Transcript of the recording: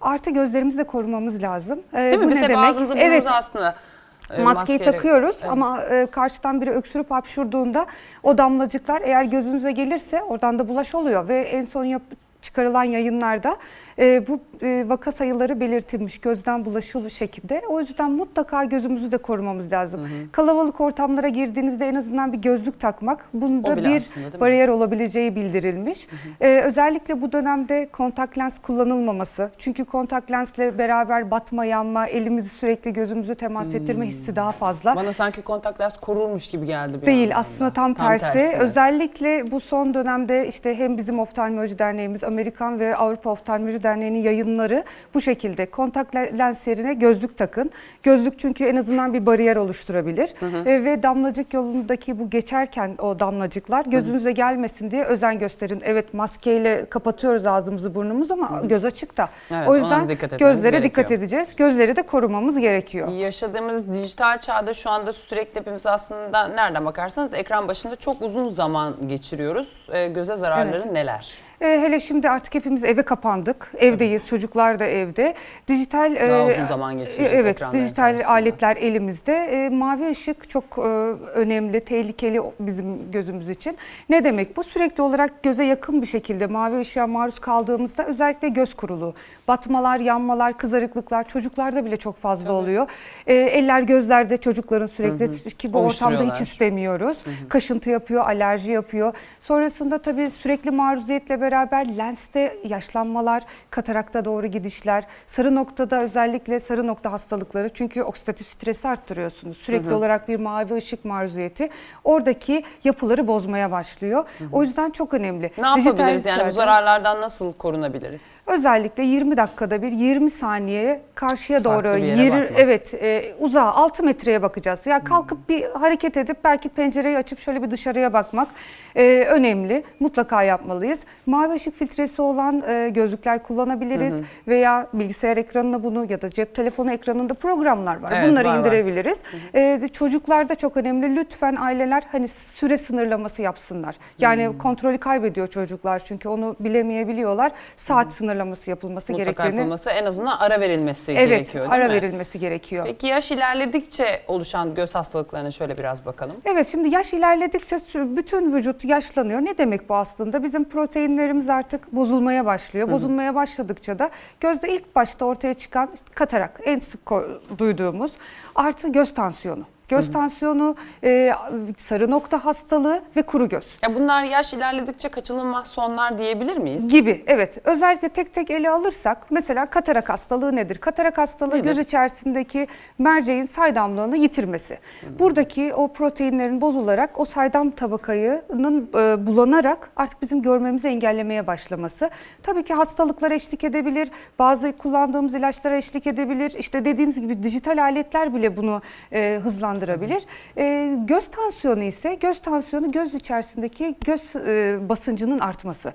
Artı gözlerimizi de korumamız lazım. Ee, Değil mi? bu Biz ne hep demek? ağzımızı Evet. aslında e, Maskeyi maskeyle- takıyoruz Evet. ama e, karşıdan biri öksürüp hapşurduğunda o damlacıklar eğer gözünüze gelirse oradan da bulaş oluyor ve en son yap- çıkarılan yayınlarda e, bu e, vaka sayıları belirtilmiş gözden bulaşılı şekilde. O yüzden mutlaka gözümüzü de korumamız lazım. Kalabalık ortamlara girdiğinizde en azından bir gözlük takmak bunda bir aslında mi? bariyer olabileceği bildirilmiş. E, özellikle bu dönemde kontak lens kullanılmaması. Çünkü kontak lensle beraber batma, yanma, elimizi sürekli gözümüze temas ettirme hissi daha fazla. Bana sanki kontak lens korurmuş gibi geldi bir Değil aslında tam, tersi. evet. Özellikle bu son dönemde işte hem bizim oftalmoloji derneğimiz, Amerikan ve Avrupa Oftalmoloji Derneği'nin yayınları bu şekilde kontak le- lens yerine gözlük takın. Gözlük çünkü en azından bir bariyer oluşturabilir E, ve damlacık yolundaki bu geçerken o damlacıklar gözünüze gelmesin diye özen gösterin. Evet maskeyle kapatıyoruz ağzımızı burnumuzu ama göz açık da. Evet, o yüzden dikkat gözlere dikkat gerekiyor. edeceğiz. Gözleri de korumamız gerekiyor. Yaşadığımız dijital çağda şu anda sürekli hepimiz aslında nereden bakarsanız ekran başında çok uzun zaman geçiriyoruz. E, göze zararları Evet. neler? E, hele şimdi artık hepimiz eve kapandık. Evdeyiz. Çocuklar da evde. Dijital Daha e, uzun zaman geçireceğiz Evet, dijital karşısında. aletler elimizde. E, mavi ışık çok e, önemli, tehlikeli bizim gözümüz için. Ne demek bu? Sürekli olarak göze yakın bir şekilde mavi ışığa maruz kaldığımızda özellikle göz kuruluğu, batmalar, yanmalar, kızarıklıklar çocuklarda bile çok fazla oluyor. E, eller gözlerde çocukların sürekli ki bu ortamda hiç istemiyoruz. Kaşıntı yapıyor, alerji yapıyor. Sonrasında tabii sürekli maruziyetle beraber lenste yaşlanmalar, katarakta doğru gidişler, sarı noktada özellikle sarı nokta hastalıkları çünkü oksidatif stresi arttırıyorsunuz. Sürekli olarak bir mavi ışık maruziyeti oradaki yapıları bozmaya başlıyor. O yüzden çok önemli. Ne yapabiliriz yani bu zararlardan nasıl korunabiliriz? Özellikle 20 dakikada bir 20 saniye karşıya Farklı doğru bakmak. evet e, uzağa 6 metreye bakacağız. Ya kalkıp bir hareket edip belki pencereyi açıp şöyle bir dışarıya bakmak e, önemli. Mutlaka yapmalıyız. Mavi ışık filtresi olan e, gözlükler kullanabiliriz veya bilgisayar ekranına bunu ya da cep telefonu ekranında programlar var. Evet, Bunları var, var. indirebiliriz. E, çocuklarda çok önemli. Lütfen aileler hani süre sınırlaması yapsınlar. Yani kontrolü kaybediyor çocuklar çünkü onu bilemeyebiliyorlar. Saat sınırlaması yapılması Mutlaka gerektiğini. yapılması en azından ara verilmesi Evet, gerekiyor değil ara mi? verilmesi gerekiyor. Peki yaş ilerledikçe oluşan göz hastalıklarına şöyle biraz bakalım. Evet şimdi yaş ilerledikçe bütün vücut yaşlanıyor. Ne demek bu aslında? Bizim proteinlerimiz artık bozulmaya başlıyor. Bozulmaya başladıkça da gözde ilk başta ortaya çıkan katarak en sık duyduğumuz artı göz tansiyonu. Göz tansiyonu, e, sarı nokta hastalığı ve kuru göz. Ya bunlar yaş ilerledikçe kaçınılmaz sonlar diyebilir miyiz? gibi evet özellikle tek tek ele alırsak mesela katarak hastalığı nedir? Katarak hastalığı Nedir? göz içerisindeki merceğin saydamlığını yitirmesi. Buradaki o proteinlerin bozularak o saydam tabakayının e, bulanarak artık bizim görmemizi engellemeye başlaması. Tabii ki hastalıklara eşlik edebilir. Bazı kullandığımız ilaçlara eşlik edebilir. İşte dediğimiz gibi dijital aletler bile bunu e, hızlandırabilir. E, göz tansiyonu ise göz tansiyonu göz içerisindeki göz e, basıncının artması.